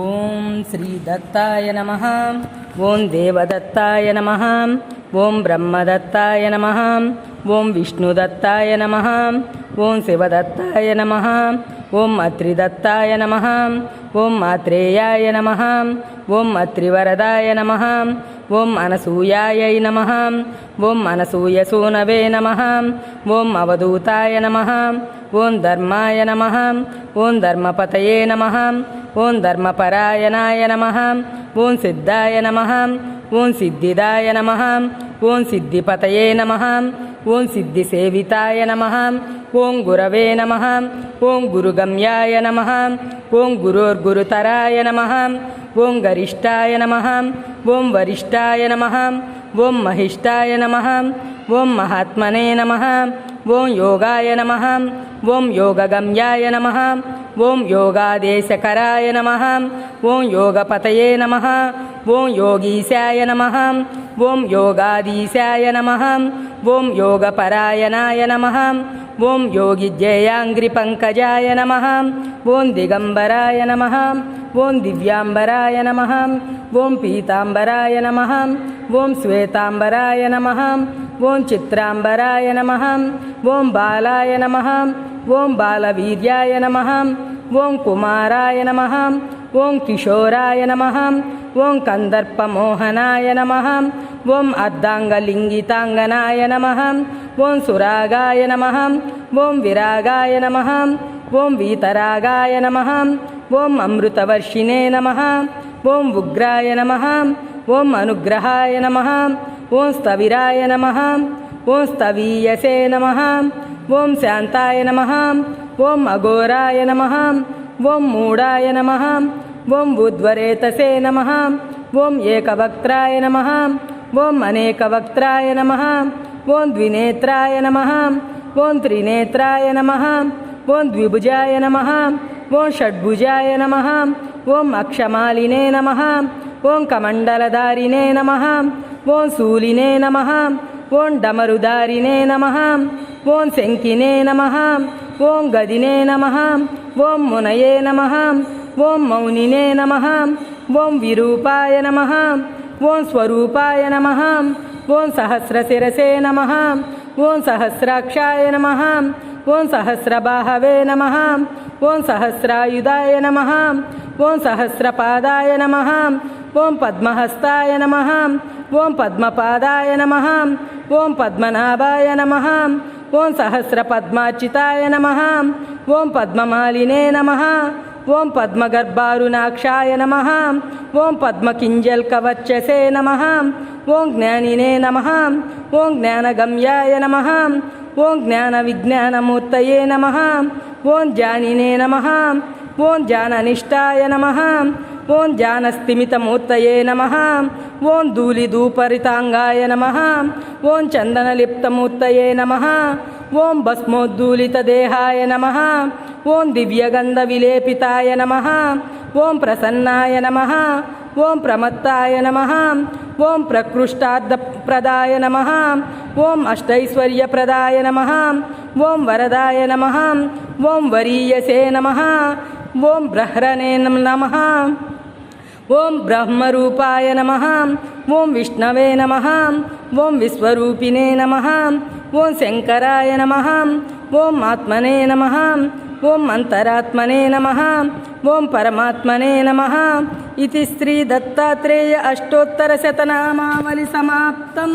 ఓం శ్రీ దత్తాయ నమ ఓం దేవదత్తాయ నమ ఓం బ్రహ్మదత్తాయ నమ ఓం విష్ణుదత్తాయ నమ ఓం శివదత్తాయ నమ ఓం అత్రిదత్తాయ నమ ఓం మాత్రేయాయ నమ ఓం అత్రివరదాయ నమ ఓం అనసూయాయై నమ ఓం అనసూయసూనవే నమ ఓం అవధూతాయ నమ ఓం ధర్మాయ నమ ఓం ధర్మపతయే నమ ఓం ధర్మపరాయణాయ నమ ఓం సిద్ధాయ నమ ఓం సిద్ధిదాయ నమ ఓం సిద్ధిపతయే నమ ఓం సిద్ధిసేవితాయ నమ ఓం గురవే నమ ఓం గురుగమ్యాయ నమ ఓం గురోర్గురుతరాయ నమ ఓం గరిష్టాయ నమ ఓం వరిష్టాయ నమ ఓం మహిష్టాయ నమ ఓం మహాత్మనే నమ ఓం యోగాయ నమ ఓం యోగగమ్యాయ నమ ఓం యోగాదేశకరాయ నమ ఓం యోగపతయే నమ ఓం యోగీశాయ నమ ఓం యోగాధీశాయ నమ ఓం యోగపరాయణాయ నమ ఓం యోగిజ్జయాంగ్రిపంకజాయ నమ ఓం దిగంబరాయ నమ ఓం దివ్యాంబరాయ నమ ఓం పీతాంబరాయ నమ ఓం శ్వేతాంబరాయ నమ ॐ चित्राम्बराय नमः ॐ बालाय नमः ॐ बालवीर्याय नमः ॐ कुमाराय नमः ॐ किशोराय नमः ॐ कन्दर्पमोहनाय नमः ॐ अर्धाङ्गलिङ्गिताङ्गनाय नमः ॐ सुरागाय नमः ॐ विरागाय नमः ॐ वीतरागाय नमः ॐ अमृतवर्षिणे नमः ॐ उग्राय नमः ॐ अनुग्रहाय नमः ఓం స్థవిరాయ నమ ఓం స్థవీయసే నమ ఓం శాంతాయ నమ ఓం అఘోరాయ నమ ఓం మూఢాయ నమ ఓం ఉద్వరేతసే నమ ఓం ఏకవక్త్రాయ నమ ఓం అనేకవక్త్రాయ నమ ఓం ద్వినేత్రాయ నమ ఓం త్రినేత్రాయ నమ ఓం ద్విభుజాయ నమ ఓం షడ్భుజాయ నమ ఓం అక్షమాలినే నమ ఓం కమండలధారినే నమ ఓం శూలినే నమ ఓం డమరుదారినే నమ ఓం శంకినే నమ ఓం గదినే నమ ఓం మునయే నమ ఓం మౌనినే నమ ఓం విరూపాయ నమ ఓం స్వరూపాయ నమ ఓం సహస్రశిరసే నమ ఓం సహస్రాక్షాయ నమ ఓం సహస్రబాహవే నమ ఓం సహస్రాయుధాయ నమ ఓం సహస్రపాదాయ నమ ఓం పద్మహస్తాయ నమ ఓం పద్మపాదాయ నమ ఓం పద్మనాభాయ నమ ఓం సహస్రపద్మార్చితాయ నమ ఓం పద్మమాలినే నమ ఓం పద్మగర్భారుణాక్షాయ నమ ఓం పద్మకింజల్కవర్చసే నమ ఓం జ్ఞానినే నమ ఓం జ్ఞానగమ్యాయ నమ ఓం జ్ఞాన విజ్ఞానమూర్తయే నమ ఓం జానినే నమ ఓం జాననిష్టాయ నమ ఓం జానస్థిమితమూర్తయే నమ ఓం ధూళిధూపరితాంగాయ నమ ఓం చందనలిప్తమూర్తయే నమ ఓం భస్మోద్దూలితదేహాయ నమ ఓం దివ్యగంధవిలేపితాయ నమ ఓం ప్రసన్నాయ నమ ఓం ప్రమత్తాయ నమ ఓం ప్రకృష్టార్థప్రదాయ నమ ఓం అష్టైశ్వర్యప్రదాయ నమ ఓం వరదాయ నమ ఓం వరీయసే నమ ఓం బ్రహ్రణే నమ ఓం బ్రహ్మరూపాయ నమ. ఓం విష్ణవే నమ. ఓం విశ్వరూపిణే నమ. ఓం శంకరాయ నమ. ఓం ఆత్మనే నమ. ఓం అంతరాత్మనే నమ. ఓం పరమాత్మనే నమ. ఇది శ్రీ దత్తాత్రేయ అష్టోత్తర శతనామావళి సమాప్తం.